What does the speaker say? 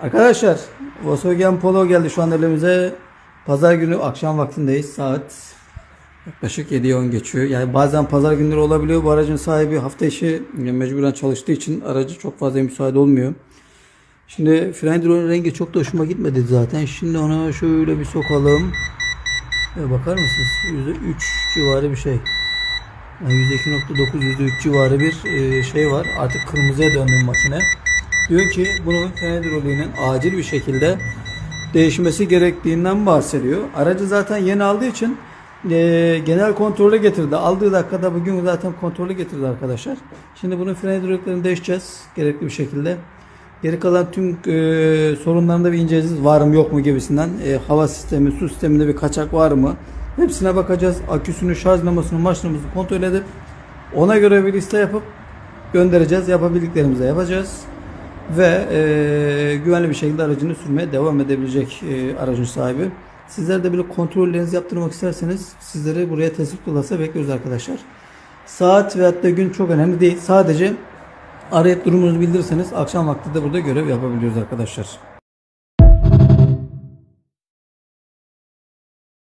Arkadaşlar Volkswagen Polo geldi şu an elimize. Pazar günü akşam vaktindeyiz. Saat yaklaşık 7'ye 10 geçiyor. Yani bazen pazar günleri olabiliyor. Bu aracın sahibi hafta içi mecburen çalıştığı için aracı çok fazla müsaade olmuyor. Şimdi fren drone rengi çok da hoşuma gitmedi zaten. Şimdi ona şöyle bir sokalım. E, bakar mısınız? %3 civarı bir şey. Yani %2.9, %3 civarı bir e, şey var. Artık kırmızıya döndü makine. Diyor ki bunun fren hidroliğinin acil bir şekilde değişmesi gerektiğinden bahsediyor. Aracı zaten yeni aldığı için e, genel kontrole getirdi. Aldığı dakikada bugün zaten kontrolü getirdi arkadaşlar. Şimdi bunun fren hidroliklerini değişeceğiz gerekli bir şekilde. Geri kalan tüm e, sorunlarını da bir inceleyeceğiz. Var mı yok mu gibisinden. E, hava sistemi, su sisteminde bir kaçak var mı? Hepsine bakacağız. Aküsünü, şarj namasını, maç kontrol edip ona göre bir liste yapıp göndereceğiz. Yapabildiklerimizi yapacağız. Ve e, güvenli bir şekilde aracını sürmeye devam edebilecek e, aracın sahibi. Sizler de böyle kontrollerinizi yaptırmak isterseniz sizleri buraya tespit klasa bekliyoruz arkadaşlar. Saat ve hatta gün çok önemli değil. Sadece arayıp durumunuzu bildirirseniz akşam vakti de burada görev yapabiliyoruz arkadaşlar.